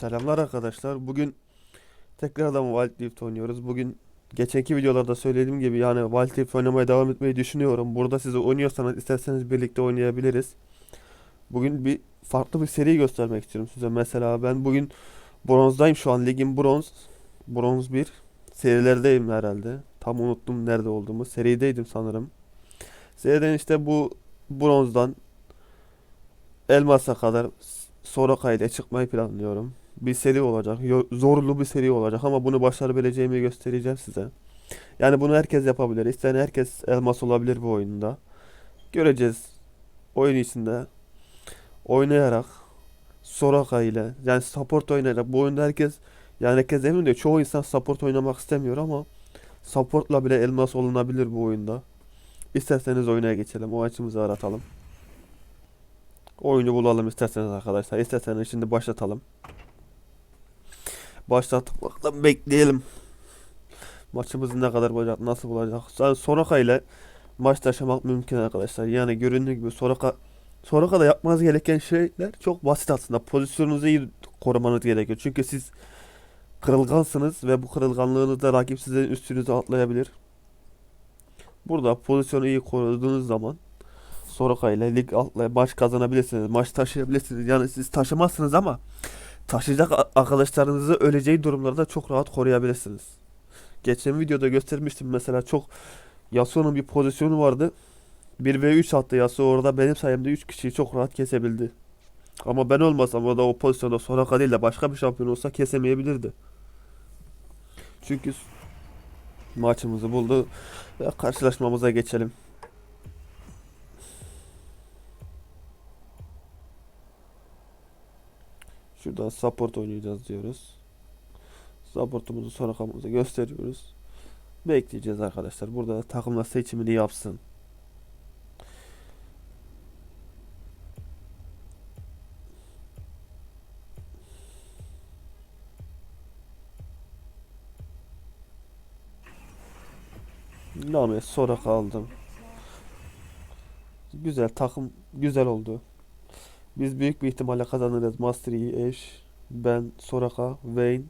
Selamlar arkadaşlar. Bugün tekrardan Wild Rift oynuyoruz. Bugün geçenki videolarda söylediğim gibi yani Wild Rift oynamaya devam etmeyi düşünüyorum. Burada siz oynuyorsanız isterseniz birlikte oynayabiliriz. Bugün bir farklı bir seri göstermek istiyorum size. Mesela ben bugün bronzdayım şu an. Ligin bronz. Bronz 1. Serilerdeyim herhalde. Tam unuttum nerede olduğumu. Serideydim sanırım. Seriden işte bu bronzdan Elmas'a kadar Soraka ile çıkmayı planlıyorum. Bir seri olacak. Zorlu bir seri olacak ama bunu başarabileceğimi göstereceğim size. Yani bunu herkes yapabilir. İsteyen herkes elmas olabilir bu oyunda. Göreceğiz. Oyun içinde oynayarak Soraka ile yani support oynayarak bu oyunda herkes yani herkes emin de çoğu insan support oynamak istemiyor ama supportla bile elmas olunabilir bu oyunda. İsterseniz oyuna geçelim. O açımızı aratalım. Oyunu bulalım isterseniz arkadaşlar. İsterseniz şimdi başlatalım. Başlatmakla bekleyelim. Maçımız ne kadar olacak, nasıl olacak? Yani Soraka ile maç taşımak mümkün arkadaşlar. Yani göründüğü gibi Soraka Soraka'da yapmanız gereken şeyler çok basit aslında. Pozisyonunuzu iyi korumanız gerekiyor. Çünkü siz kırılgansınız ve bu kırılganlığınızda rakip sizin üstünüze atlayabilir. Burada pozisyonu iyi koruduğunuz zaman Soroka ile lig altla maç kazanabilirsiniz. Maç taşıyabilirsiniz. Yani siz taşımazsınız ama taşıyacak arkadaşlarınızı öleceği durumlarda çok rahat koruyabilirsiniz. Geçen videoda göstermiştim mesela çok Yasuo'nun bir pozisyonu vardı. 1v3 attı Yasuo orada benim sayemde 3 kişiyi çok rahat kesebildi. Ama ben olmasam o da o pozisyonda Soraka değil de başka bir şampiyon olsa kesemeyebilirdi. Çünkü maçımızı buldu ve karşılaşmamıza geçelim. Şuradan support oynayacağız diyoruz. Supportumuzu sonra kamuomuza gösteriyoruz. Bekleyeceğiz arkadaşlar. Burada da takımlar seçimini yapsın. Name sonra kaldım. Güzel takım güzel oldu. Biz büyük bir ihtimalle kazanırız. Master Yi, Ashe, ben, Soraka, Vayne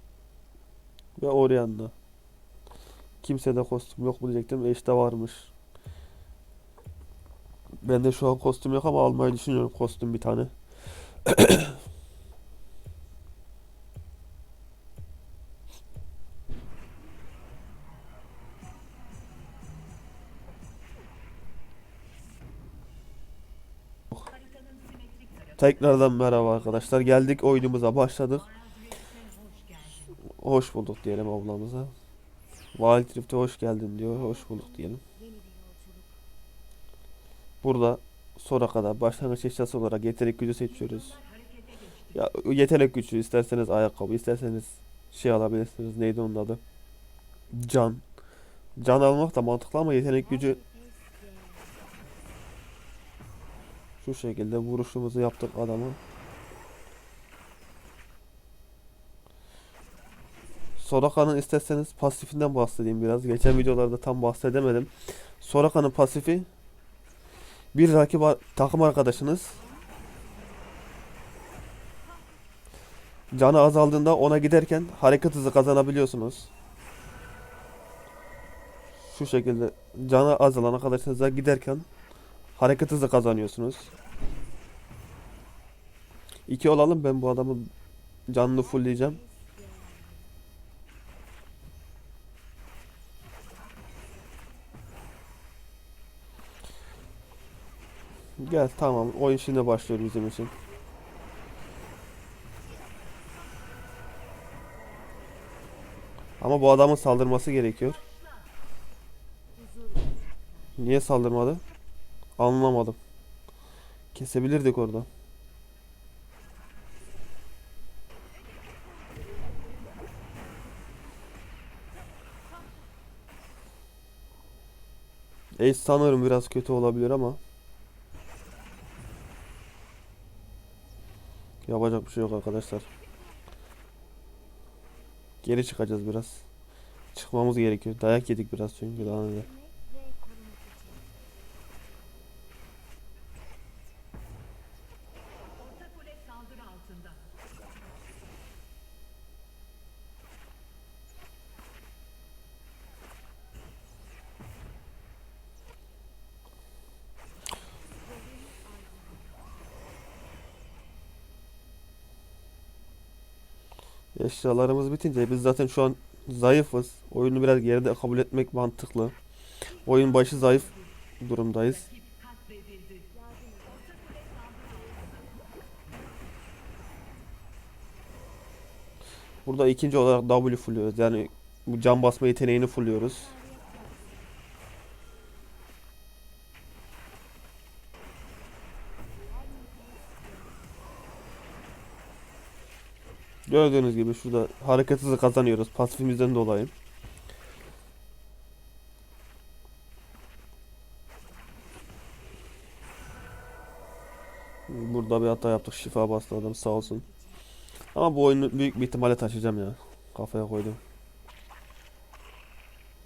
ve Orianna. Kimsede kostüm yok mu diyecektim. Ashe'de varmış. Bende şu an kostüm yok ama almayı düşünüyorum kostüm bir tane. Tekrardan merhaba arkadaşlar. Geldik oyunumuza başladık. Hoş bulduk diyelim ablamıza. Wild Rift'e hoş geldin diyor. Hoş bulduk diyelim. Burada sonra kadar başlangıç eşyası olarak yetenek gücü seçiyoruz. Ya yetenek gücü isterseniz ayakkabı isterseniz şey alabilirsiniz. Neydi onun adı? Can. Can almak da mantıklı ama yetenek gücü şu şekilde vuruşumuzu yaptık adamı. Soraka'nın isterseniz pasifinden bahsedeyim biraz. Geçen videolarda tam bahsedemedim. Soraka'nın pasifi bir rakip takım arkadaşınız canı azaldığında ona giderken hareket hızı kazanabiliyorsunuz. Şu şekilde canı azalan arkadaşınıza giderken hareket hızı kazanıyorsunuz. İki olalım ben bu adamın canını fullleyeceğim. Gel tamam oyun şimdi başlıyor bizim için. Ama bu adamın saldırması gerekiyor. Niye saldırmadı? Anlamadım. Kesebilirdik orada. Ace sanırım biraz kötü olabilir ama yapacak bir şey yok arkadaşlar. Geri çıkacağız biraz. Çıkmamız gerekiyor. Dayak yedik biraz çünkü daha önce. Eşyalarımız bitince biz zaten şu an zayıfız. Oyunu biraz geride kabul etmek mantıklı. Oyun başı zayıf durumdayız. Burada ikinci olarak W fulluyoruz. Yani bu cam basma yeteneğini fulluyoruz. Gördüğünüz gibi şurada hareket hızı kazanıyoruz pasifimizden dolayı. Burada bir hata yaptık. Şifa bastı adam sağ olsun. Ama bu oyunu büyük bir ihtimalle taşıyacağım ya. Kafaya koydum.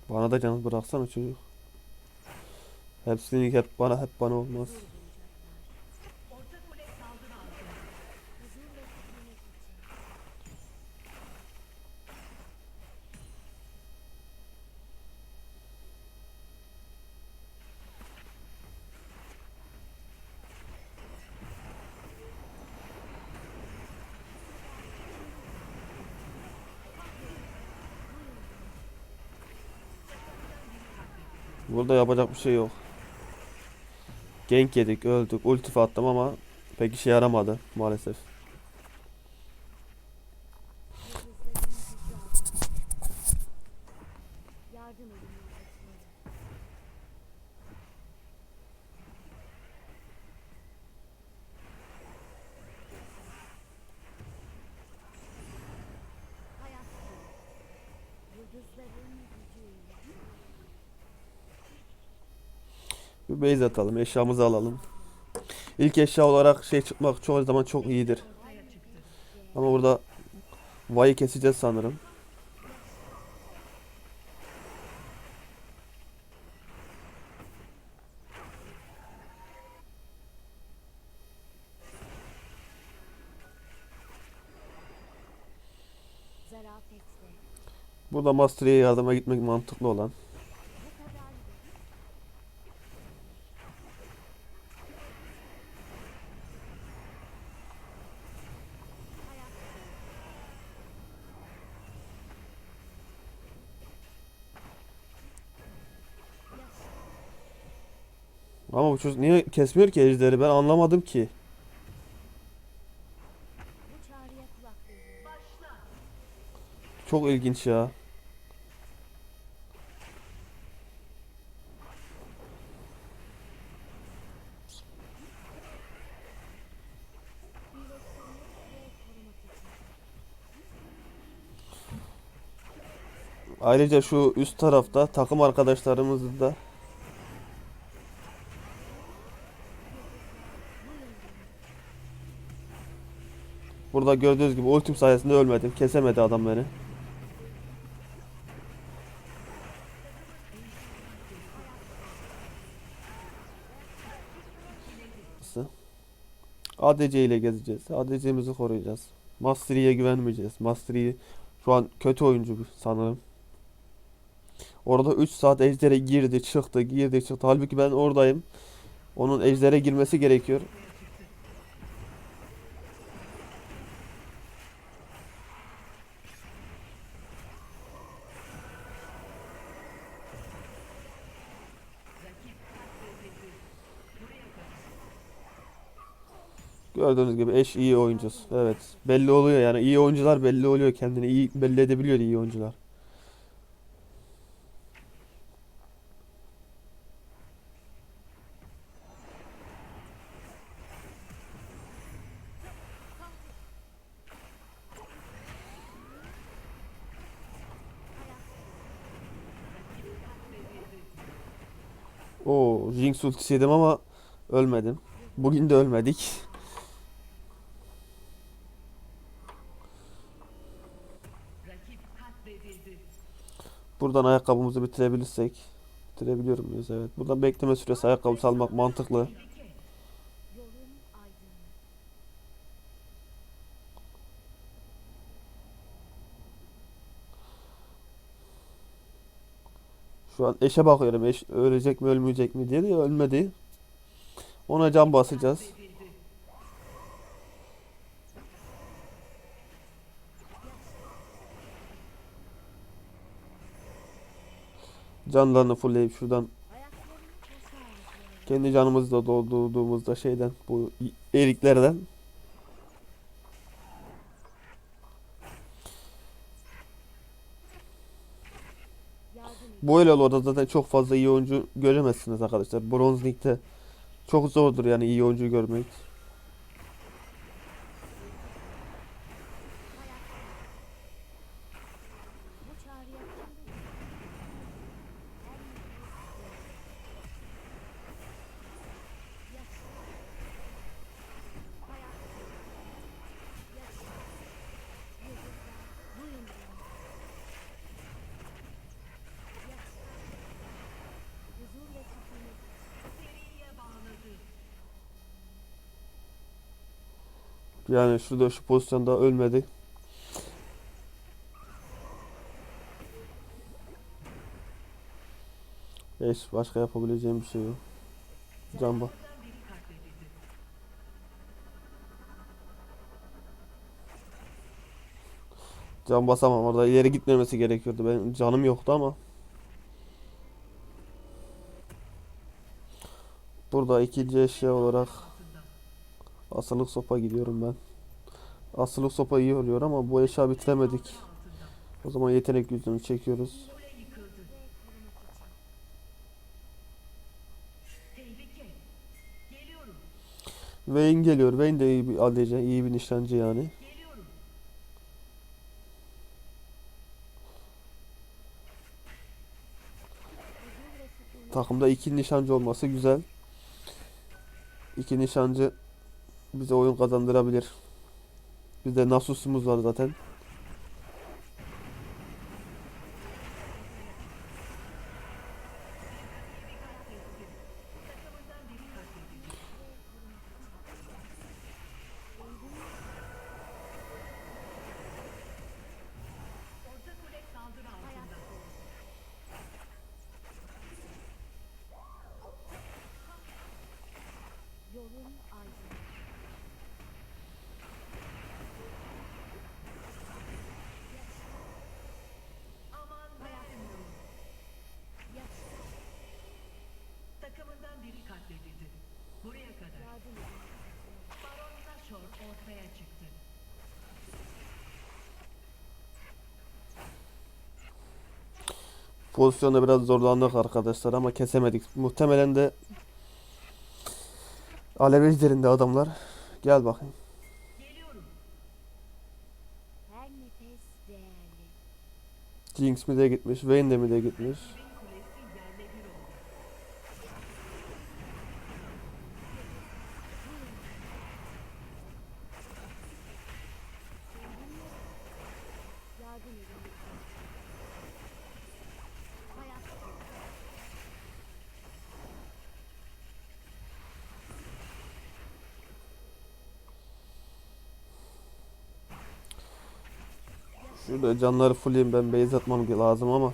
Bana da canı bıraksana çocuk. Hepsini hep bana hep bana olmaz. Burada yapacak bir şey yok. Gank yedik, öldük, ulti attım ama pek işe yaramadı maalesef. Yardım edin Bir base atalım, eşyamızı alalım. İlk eşya olarak şey çıkmak çoğu zaman çok iyidir. Ama burada Vay'ı keseceğiz sanırım. Burada Mastery'e yardıma gitmek mantıklı olan. Bu kadar mı? Hayat bu. Yaşa. Ama bu çocuk niye kesmiyor ki ejderi ben anlamadım ki. Çok ilginç ya. Ayrıca şu üst tarafta takım arkadaşlarımızı da Burada gördüğünüz gibi ultim sayesinde ölmedim. Kesemedi adam beni. ADC ile gezeceğiz. ADC'mizi koruyacağız. Mastery'e güvenmeyeceğiz. Mastery şu an kötü oyuncu sanırım. Orada 3 saat ejdere girdi, çıktı, girdi, çıktı. Halbuki ben oradayım. Onun ejdere girmesi gerekiyor. Gördüğünüz gibi eş iyi oyuncusu. Evet. Belli oluyor yani iyi oyuncular belli oluyor kendini iyi belli edebiliyor iyi oyuncular. Oo, Jinx ultisi yedim ama ölmedim. Bugün de ölmedik. Buradan ayakkabımızı bitirebilirsek. Bitirebiliyorum muyuz? Evet. Buradan bekleme süresi ayakkabı almak mantıklı. Şu an eşe bakıyorum. Eş ölecek mi ölmeyecek mi diye de ölmedi. Ona can basacağız. Canlarını fullleyip şuradan kendi canımızı da doldurduğumuzda şeyden bu eriklerden bu öyle orada zaten çok fazla iyi oyuncu göremezsiniz arkadaşlar. Bronz Lig'de çok zordur yani iyi oyuncu görmek. Yani şurada şu pozisyonda ölmedi. Eş başka yapabileceğim bir şey yok. Camba. Can basamam orada ileri gitmemesi gerekiyordu. Benim canım yoktu ama. Burada ikinci eşya olarak asılık sopa gidiyorum ben. Asılık sopa iyi oluyor ama bu eşya bitiremedik. O zaman yetenek yüzünü çekiyoruz. Vayne geliyor. Vayne de iyi bir ADC, iyi bir nişancı yani. Takımda iki nişancı olması güzel. İki nişancı bize oyun kazandırabilir. Bizde Nasus'umuz var zaten. Ortaya çıktı. Pozisyonda biraz zorlandık arkadaşlar ama kesemedik. Muhtemelen de Alev ejderinde adamlar. Gel bakayım. Jinx mi de gitmiş, Vayne de mi de gitmiş. Bin kulesi yerle bir oldu. Yardım edin lütfen. Hayat dolu. Şurada canları fulleyim ben base atmam lazım ama.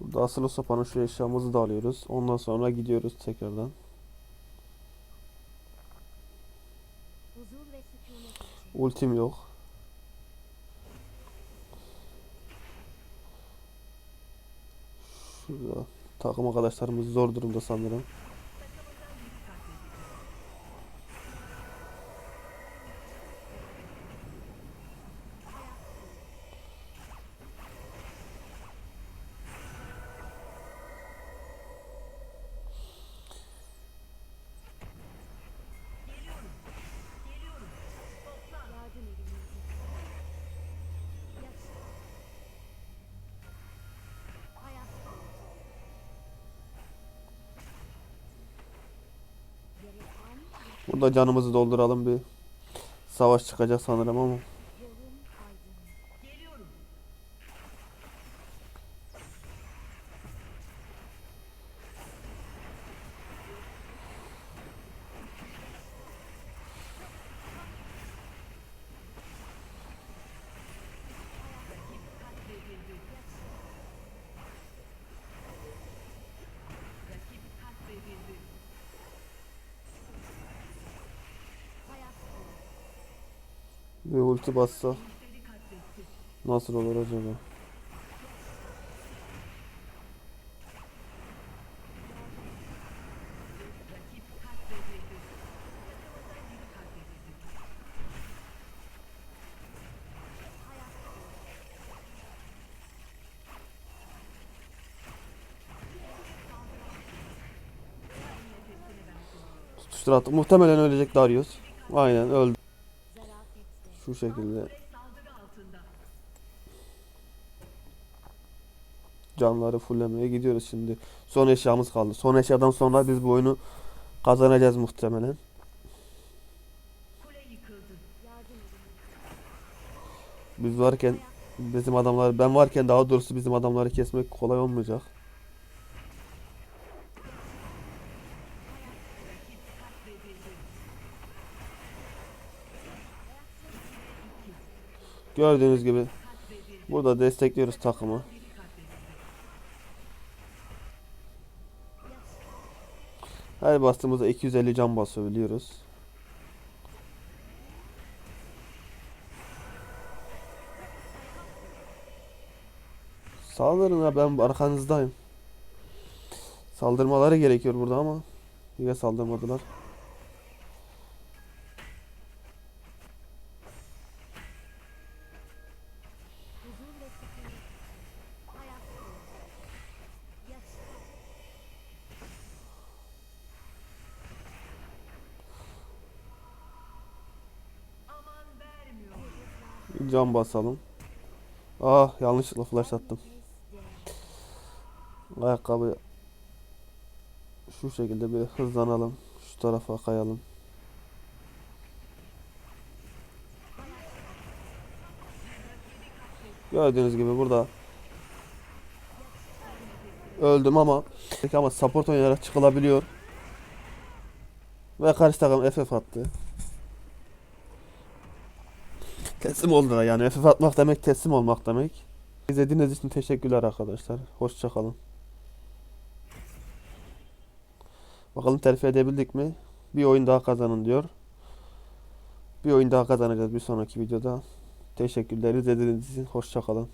Burada asılı sopanın şu eşyamızı da alıyoruz. Ondan sonra gidiyoruz tekrardan. Ultim yok. Şurada takım arkadaşlarımız zor durumda sanırım. Burada canımızı dolduralım bir. Savaş çıkacak sanırım ama. Bir ulti bassa nasıl olur acaba? Tutuştur attı. Muhtemelen ölecek Darius. Aynen öldü. Şu şekilde canları fullemeye gidiyoruz şimdi. Son eşyamız kaldı. Son eşyadan sonra biz bu oyunu kazanacağız muhtemelen. Biz varken bizim adamlar ben varken daha doğrusu bizim adamları kesmek kolay olmayacak. Rakip katledildi. Gördüğünüz gibi burada destekliyoruz takımı. Her bastığımızda 250 can basabiliyoruz. Saldırın ha ben arkanızdayım. Saldırmaları gerekiyor burada ama yine saldırmadılar. Can basalım. Ah yanlışlıkla flash attım. Ayakkabı şu şekilde bir hızlanalım. Şu tarafa kayalım. Gördüğünüz gibi burada öldüm ama ama support oynayarak çıkılabiliyor. Ve karşı takım FF attı. Teslim oldular yani FF atmak demek teslim olmak demek. İzlediğiniz için teşekkürler arkadaşlar. Hoşçakalın. Bakalım terfi edebildik mi? Bir oyun daha kazanın diyor. Bir oyun daha kazanacağız bir sonraki videoda. Teşekkürler izlediğiniz için. Hoşçakalın.